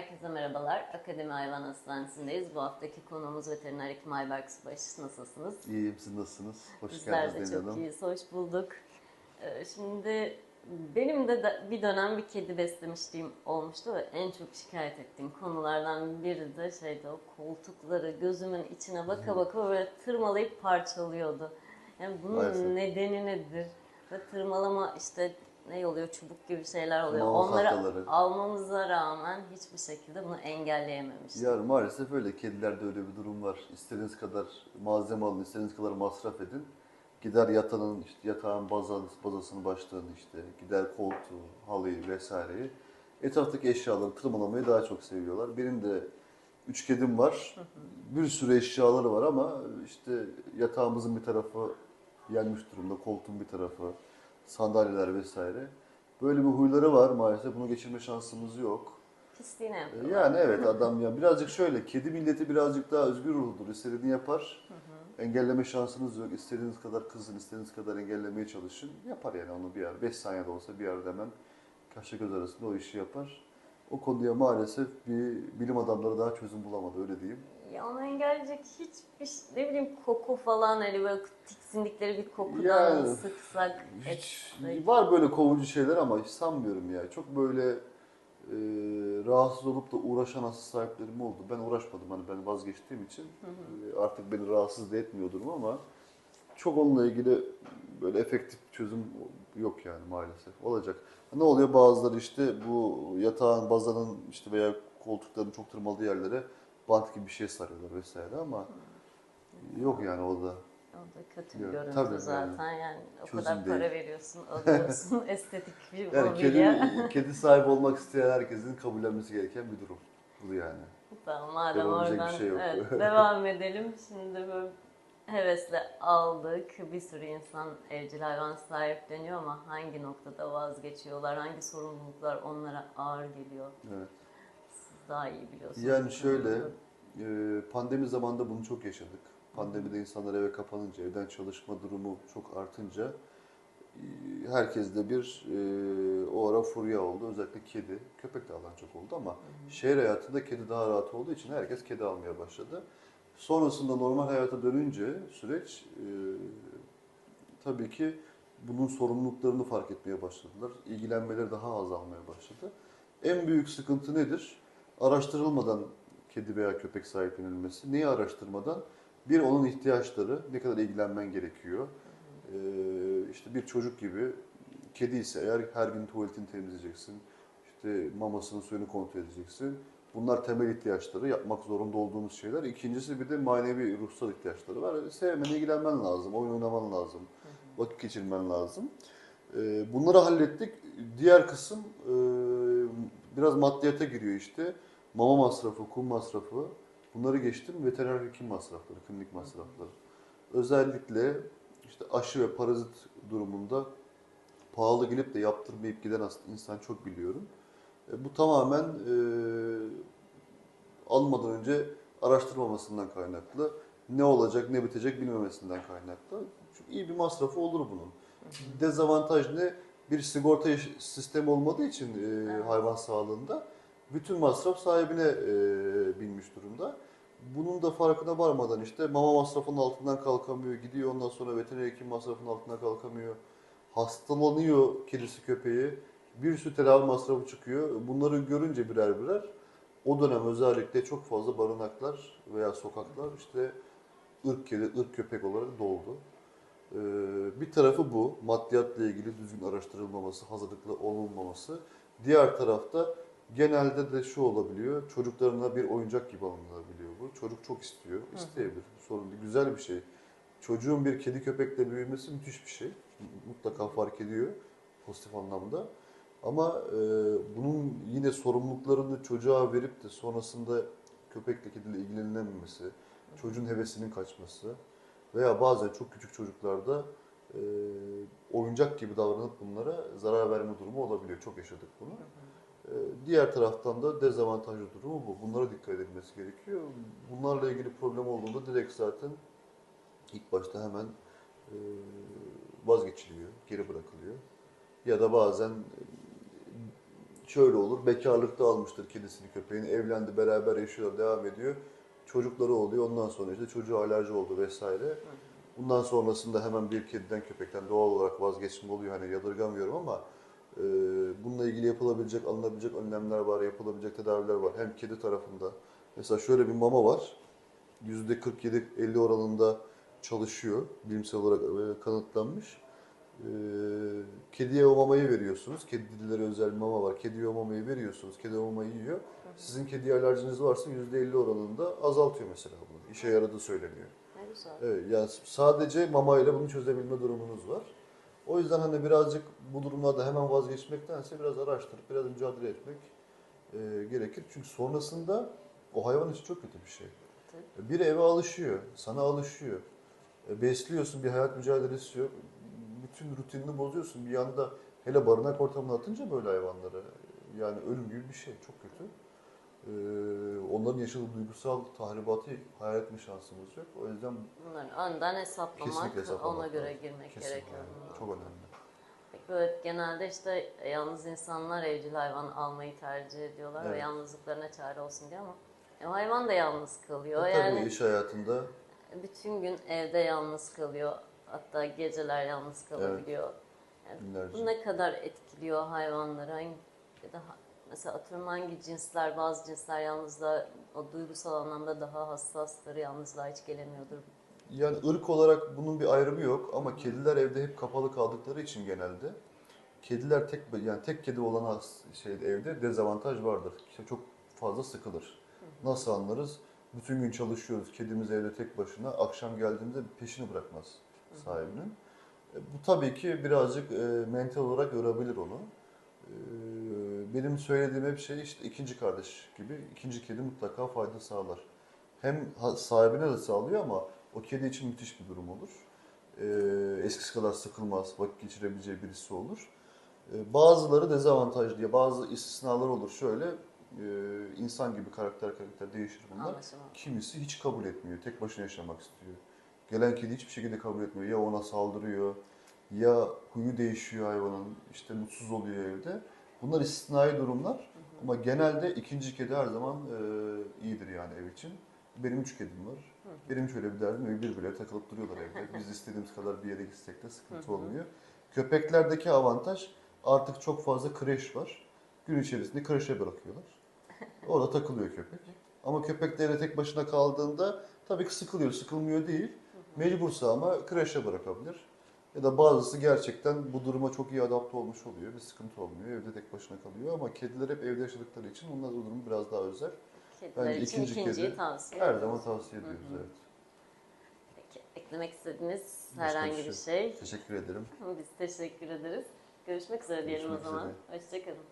Herkese merhabalar. Akademi Hayvan Hastanesi'ndeyiz. Bu haftaki konuğumuz veteriner hekim Ayberk Subaş. Nasılsınız? İyiyim, siz nasılsınız? Hoş Bizler de geldiniz Deniz çok Hanım. iyiyiz. Hoş bulduk. Ee, Şimdi benim de bir dönem bir kedi beslemişliğim olmuştu ve en çok şikayet ettiğim konulardan biri de şeydi o koltukları gözümün içine baka baka böyle tırmalayıp parçalıyordu. Yani bunun Maalesef. nedeni nedir? Ve tırmalama işte ne oluyor çubuk gibi şeyler oluyor. Mama Onları tahtaları. almamıza rağmen hiçbir şekilde bunu engelleyememiştik. Yani maalesef öyle. Kedilerde öyle bir durum var. İstediğiniz kadar malzeme alın, istediğiniz kadar masraf edin. Gider yatağın, işte yatağın bazası, bazasını başlığını işte, gider koltuğu, halıyı vesaireyi. Etraftaki eşyaları tırmalamayı daha çok seviyorlar. Benim de üç kedim var. Bir sürü eşyaları var ama işte yatağımızın bir tarafı yenmiş durumda, koltuğun bir tarafı, sandalyeler vesaire. Böyle bir huyları var maalesef. Bunu geçirme şansımız yok. Pisliğine Ee, yapıyorlar. Yani evet adam ya birazcık şöyle kedi milleti birazcık daha özgür ruhludur. İstediğini yapar. Engelleme şansınız yok. İstediğiniz kadar kızın, istediğiniz kadar engellemeye çalışın. Yapar yani onu bir yer. 5 saniyede olsa bir yerde hemen kaşla göz arasında o işi yapar. O konuya maalesef bir bilim adamları daha çözüm bulamadı öyle diyeyim. Ya onu engelleyecek hiçbir ne bileyim koku falan hani böyle tiksindikleri bir kokudan Yani, sıksak Hiç, etsek. var böyle kovucu şeyler ama hiç sanmıyorum ya. Çok böyle e, rahatsız olup da uğraşan hasta sahiplerim oldu. Ben uğraşmadım hani ben vazgeçtiğim için e, artık beni rahatsız da etmiyor durum ama çok onunla ilgili böyle efektif çözüm yok yani maalesef. Olacak. Ne oluyor bazıları işte bu yatağın bazanın işte veya koltukların çok tırmaladığı yerlere bant gibi bir şey sarıyorlar vesaire ama yok yani o da. O da kötü bir Yok, görüntü tabii zaten yani o Çözüm kadar değil. para veriyorsun alıyorsun estetik bir Yani mobilya. kedi, kedi sahibi olmak isteyen herkesin kabullenmesi gereken bir durum. Bu yani. Tamam madem bir oradan şey yok. evet, devam edelim. Şimdi böyle hevesle aldık. Bir sürü insan evcil hayvan sahipleniyor ama hangi noktada vazgeçiyorlar? Hangi sorumluluklar onlara ağır geliyor? Evet. Siz daha iyi biliyorsunuz. Yani şöyle, e, pandemi zamanında bunu çok yaşadık. Pandemide insanlar eve kapanınca, evden çalışma durumu çok artınca e, herkeste bir e, o ara furya oldu. Özellikle kedi, köpek de alan çok oldu ama şehir hayatında kedi daha rahat olduğu için herkes kedi almaya başladı. Sonrasında normal hayata dönünce süreç e, tabii ki bunun sorumluluklarını fark etmeye başladılar. İlgilenmeleri daha azalmaya başladı. En büyük sıkıntı nedir? Araştırılmadan kedi veya köpek sahiplenilmesi. Neyi araştırmadan? Bir, onun ihtiyaçları, ne kadar ilgilenmen gerekiyor. Ee, işte bir çocuk gibi, kedi ise eğer her gün tuvaletini temizleyeceksin, işte mamasının suyunu kontrol edeceksin. Bunlar temel ihtiyaçları, yapmak zorunda olduğumuz şeyler. İkincisi bir de manevi, ruhsal ihtiyaçları var. Sevmen, ilgilenmen lazım, oyun oynaman lazım, vakit geçirmen lazım. Ee, bunları hallettik. Diğer kısım e, biraz maddiyata giriyor işte. Mama masrafı, kum masrafı. Bunları geçtim. Veteriner hekim masrafları, klinik masrafları. Özellikle işte aşı ve parazit durumunda pahalı gelip de yaptırmayıp giden insan çok biliyorum. E, bu tamamen e, almadan önce araştırmamasından kaynaklı. Ne olacak, ne bitecek bilmemesinden kaynaklı. Çünkü iyi bir masrafı olur bunun. Dezavantaj ne? Bir sigorta sistemi olmadığı için e, Evet. hayvan sağlığında bütün masraf sahibine e, binmiş durumda. Bunun da farkına varmadan işte mama masrafının altından kalkamıyor, gidiyor ondan sonra veteriner hekim masrafının altından kalkamıyor. Hastalanıyor kedisi köpeği, bir sürü tedavi masrafı çıkıyor. Bunları görünce birer birer o dönem özellikle çok fazla barınaklar veya sokaklar işte ırk kedi, ırk köpek olarak doldu. Ee, bir tarafı bu, maddiyatla ilgili düzgün araştırılmaması, hazırlıklı olunmaması. Diğer tarafta genelde de şu olabiliyor, çocuklarına bir oyuncak gibi alınabiliyor bu. Çocuk çok istiyor, isteyebilir, sorun değil, güzel bir şey. Çocuğun bir kedi köpekle büyümesi müthiş bir şey. Mutlaka fark ediyor pozitif anlamda. Ama e, bunun yine sorumluluklarını çocuğa verip de sonrasında köpekle kediyle ilgilenememesi, çocuğun hevesinin kaçması veya bazen çok küçük çocuklarda e, oyuncak gibi davranıp bunlara zarar verme durumu olabiliyor. Çok yaşadık bunu. E, diğer taraftan da dezavantajlı durumu bu. Bunlara dikkat edilmesi gerekiyor. Bunlarla ilgili problem olduğunda direkt zaten ilk başta hemen e, vazgeçiliyor, geri bırakılıyor. Ya da bazen şöyle olur. Bekarlıkta almıştır kedisini köpeğini. Evlendi beraber yaşıyor devam ediyor. Çocukları oluyor. Ondan sonra işte çocuğa alerji oldu vesaire. Bundan sonrasında hemen bir kediden köpekten doğal olarak vazgeçme oluyor. Hani yadırgamıyorum ama e, bununla ilgili yapılabilecek, alınabilecek önlemler var, yapılabilecek tedaviler var. Hem kedi tarafında. Mesela şöyle bir mama var. %47-50 oranında çalışıyor. Bilimsel olarak e, kanıtlanmış. E, kediye o mamayı veriyorsunuz. Kedilere özel mama var. Kediye o mamayı veriyorsunuz. Kedi o mamayı yiyor. Sizin kediye alerjiniz varsa %50 oranında azaltıyor mesela bunu. İşe yaradığı söyleniyor. Ne güzel. Evet, yani sadece mamayla bunu çözebilme durumunuz var. O yüzden hani birazcık bu durumlarda hemen vazgeçmektense biraz araştırıp biraz mücadele etmek e, gerekir. Çünkü sonrasında o hayvan için çok kötü bir şey. Bir eve alışıyor, sana alışıyor. E, besliyorsun, bir hayat mücadelesi yok. Bütün rutinini bozuyorsun. Bir yanda hele barınak ortamına atınca böyle hayvanları yani ölüm gibi bir şey. Çok kötü. E, onların yaşadığı duygusal tahribatı hayal etme şansımız yok. O yüzden Bunları önden hesaplamak, Kesinlikle hesaplamak ona göre lazım. girmek Kesinlikle. gerekiyor. Çok önemli. Peki böyle genelde işte yalnız insanlar evcil hayvan almayı tercih ediyorlar ve Evet. yalnızlıklarına çare olsun diye ama e, hayvan da yalnız kalıyor. Tabii yani iş hayatında bütün gün evde yalnız kalıyor. Hatta geceler yalnız kalabiliyor. Bu binlerce. ne kadar etkiliyor hayvanları? Hangi, ya da mesela atıyorum hangi cinsler, bazı cinsler yalnızlığa, o duygusal anlamda daha hassastır, yalnızlığa hiç gelemiyordur. Yani ırk olarak bunun bir ayrımı yok ama kediler evde hep kapalı kaldıkları için genelde kediler tek yani tek kedi olan şey evde dezavantaj vardır. İşte çok fazla sıkılır. Nasıl anlarız? Bütün gün çalışıyoruz. Kedimiz evde tek başına. Akşam geldiğimizde peşini bırakmaz sahibinin. E, Bu tabii ki birazcık e, mental olarak yorabilir onu. E, benim söylediğim hep şey işte ikinci kardeş gibi. ikinci kedi mutlaka fayda sağlar. Hem sahibine de sağlıyor ama o kedi için müthiş bir durum olur. Eskisi kadar sıkılmaz, vakit geçirebileceği birisi olur. Bazıları dezavantajlı diye, bazı istisnalar olur. Şöyle insan gibi karakter karakter değişir bunlar. Anlaşılan. Kimisi hiç kabul etmiyor. Tek başına yaşamak istiyor. Gelen kedi hiçbir şekilde kabul etmiyor. Ya ona saldırıyor, ya huyu değişiyor hayvanın, işte mutsuz oluyor evde. Bunlar istisnai durumlar. Ama genelde ikinci kedi her zaman e, iyidir yani ev için. Benim üç kedim var. Benim şöyle bir derdim, ev birbirleri takılıp duruyorlar evde. Biz istediğimiz kadar bir yere gitsek de sıkıntı olmuyor. Köpeklerdeki avantaj artık çok fazla kreş var. Gün içerisinde kreşe bırakıyorlar. Orada takılıyor köpek. Ama köpek de tek başına kaldığında tabii ki sıkılıyor, sıkılmıyor değil. Mecbursa ama kreşe bırakabilir. Ya da bazısı gerçekten bu duruma çok iyi adapte olmuş oluyor. Bir sıkıntı olmuyor. Evde tek başına kalıyor ama kediler hep evde yaşadıkları için onlar o durum biraz daha özel. Kediler Bence için ikinci ikinciyi kedi tavsiye Her ediyoruz. zaman tavsiye ediyoruz evet. Peki, eklemek istediğiniz Başka herhangi bir bir şey şey. Teşekkür ederim. Biz teşekkür ederiz. Görüşmek üzere diyelim Görüşmek o zaman. üzere. Hoşçakalın.